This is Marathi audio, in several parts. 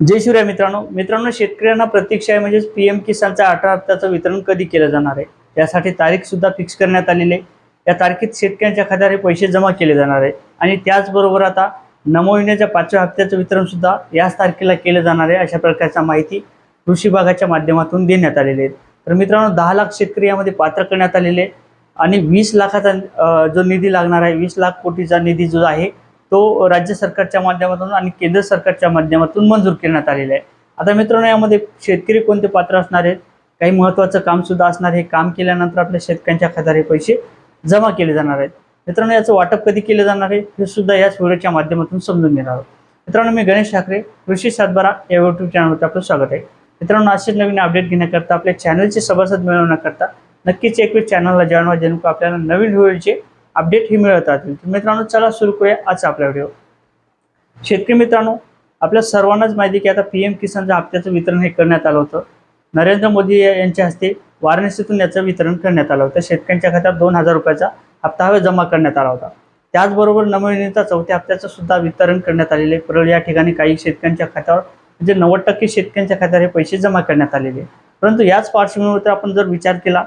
जय शिवराय मित्रांनो. मित्रांनो शेतकऱ्यांना प्रतीक्षा आहे म्हणजेच पी एम किसानचा अठरा हप्त्याचं वितरण कधी केलं जाणार आहे? यासाठी तारीख सुद्धा फिक्स करण्यात आलेली आहे. या तारखेत शेतकऱ्यांच्या खात्यावर हे पैसे जमा केले जाणार आहे. आणि त्याचबरोबर आता नमो योजनेच्या पाचव्या हप्त्याचं वितरण सुद्धा याच तारखेला केलं जाणार आहे अशा प्रकारच्या माहिती कृषी विभागाच्या माध्यमातून देण्यात आलेली आहे. तर मित्रांनो दहा लाख शेतकरी यामध्ये पात्र करण्यात आलेले आहे. आणि वीस लाखाचा जो निधी लागणार आहे वीस लाख कोटीचा निधी जो आहे तो राज्य सरकारच्या माध्यमातून आणि केंद्र सरकारच्या माध्यमातून मंजूर करण्यात आलेला आहे. आता मित्रांनो यामध्ये शेतकरी कोणते पात्र असणार आहेत? काही महत्त्वाचं काम सुद्धा असणार हे काम केल्यानंतर आपल्या शेतकऱ्यांच्या खात्यात हे पैसे जमा केले जाणार आहेत. मित्रांनो याचं वाटप कधी केलं जाणार आहे? हे सुद्धा याच व्हिडिओच्या माध्यमातून समजून घेणार आहोत. मित्रांनो मी गणेश ठाकरे कृषी सातबारा या यूट्यूब चॅनलवरती आपलं स्वागत आहे. मित्रांनो असे नवीन अपडेट घेण्याकरता आपल्या चॅनलचे सभासद मिळवण्याकरता नक्कीच एक वेळ चॅनलला जाणवा जेणेकरून आपल्याला नवीन व्हिडिओचे अपडेट ही मिळत राहतील. तर मित्रांनो चला सुरू करूया आज आपला व्हिडिओ. शेतकरी मित्रांनो आपल्या सर्वांनाच माहिती की आता पी एम किसानच्या हप्त्याचं वितरण हे करण्यात आलं होतं. नरेंद्र मोदी या- यांच्या हस्ते वाराणसीतून याचं वितरण करण्यात आलं होतं. शेतकऱ्यांच्या खात्यात दोन हजार रुपयाचा हप्ता हवे जमा करण्यात आला होता. त्याचबरोबर नमो चौथ्या हप्त्याचं सुद्धा वितरण करण्यात आलेले आहे. परळ या ठिकाणी काही शेतकऱ्यांच्या खात्यावर म्हणजे नव्वद टक्के शेतकऱ्यांच्या खात्यावर हे पैसे जमा करण्यात आलेले परंतु याच पार्श्वभूमीवर आपण जर विचार केला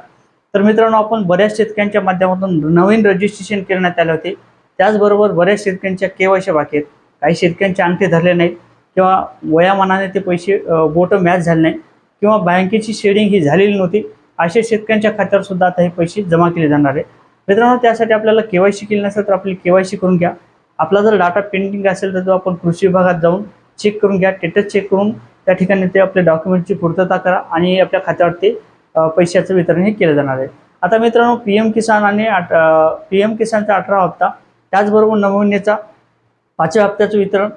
तर मित्रांनो आपण बऱ्याच शेतकऱ्यांच्या माध्यमातून नवीन रजिस्ट्रेशन करण्यात आले होते. त्याचबरोबर बऱ्याच शेतकऱ्यांच्या केवायसी बाकी आहेत. काही शेतकऱ्यांचे अंगठे धरले नाहीत किंवा वयामानाने ते पैसे बोटं मॅच झाले नाही किंवा बँकेची शेडिंग ही झालेली नव्हती. अशा शेतकऱ्यांच्या खात्यावर सुद्धा आता हे पैसे जमा केले जाणार आहे मित्रांनो त्यासाठी आपल्याला केवायसी केली नसेल तर आपली केवायसी करून घ्या. आपला जर डाटा पेंडिंग असेल तर तो आपण कृषी विभागात जाऊन चेक करून घ्या. स्टेटस चेक करून त्या ठिकाणी ते आपल्या डॉक्युमेंटची पूर्तता करा आणि आपल्या खात्यावर ते पैशाचं वितरण हे केलं जाणार आहे. आता मित्रांनो पी एम किसान आणि पी एम किसानचा अठरा हप्ता त्याचबरोबर नवनीचा पाचव्या हप्त्याचं वितरण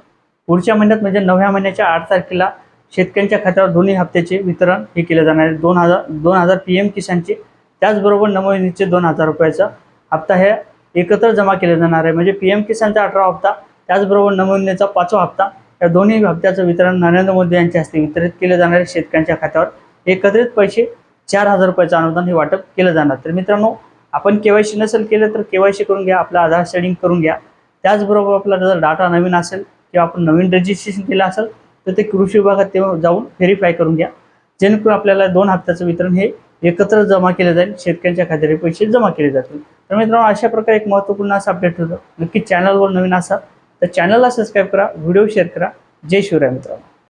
पुढच्या महिन्यात म्हणजे नवव्या महिन्याच्या आठ तारखेला शेतकऱ्यांच्या खात्यावर दोन्ही हप्त्याचे वितरण हे केलं जाणार आहे. दोन हजार दोन हजार पी एम किसानचे त्याचबरोबर नवनीचे दोन हजार रुपयाचा हप्ता हे एकत्र जमा केले जाणार आहे. म्हणजे पी एम किसानचा अठरा हप्ता त्याचबरोबर नवनीचा पाचवा हप्ता या दोन्ही हप्त्याचं वितरण नरेंद्र मोदी यांच्या हस्ते वितरित केले जाणार आहे. शेतकऱ्यांच्या खात्यावर एकत्रित पैसे चार हजार रुपयाचं अनुदान हे वाटप केलं जाणार. तर मित्रांनो आपण केवायसी नसेल केलं तर केवायसी करून घ्या आपला आधार शेडिंग करून घ्या. त्याचबरोबर आपला जर डाटा नवीन असेल किंवा आपण नवीन रजिस्ट्रेशन केलं असेल तर ते कृषी विभागात ते जाऊन व्हेरीफाय करून घ्या. जेणेकरून आपल्याला दोन हप्त्याचं वितरण हे एकत्र जमा केलं जाईल शेतकऱ्यांच्या खात्यावर पैसे जमा केले जातील. तर मित्रांनो अशा प्रकारे एक महत्त्वपूर्ण असं अपडेट होतं. नक्की चॅनलवर नवीन असाल तर चॅनलला सबस्क्राईब करा व्हिडिओ शेअर करा. जय शिवराय मित्रांनो.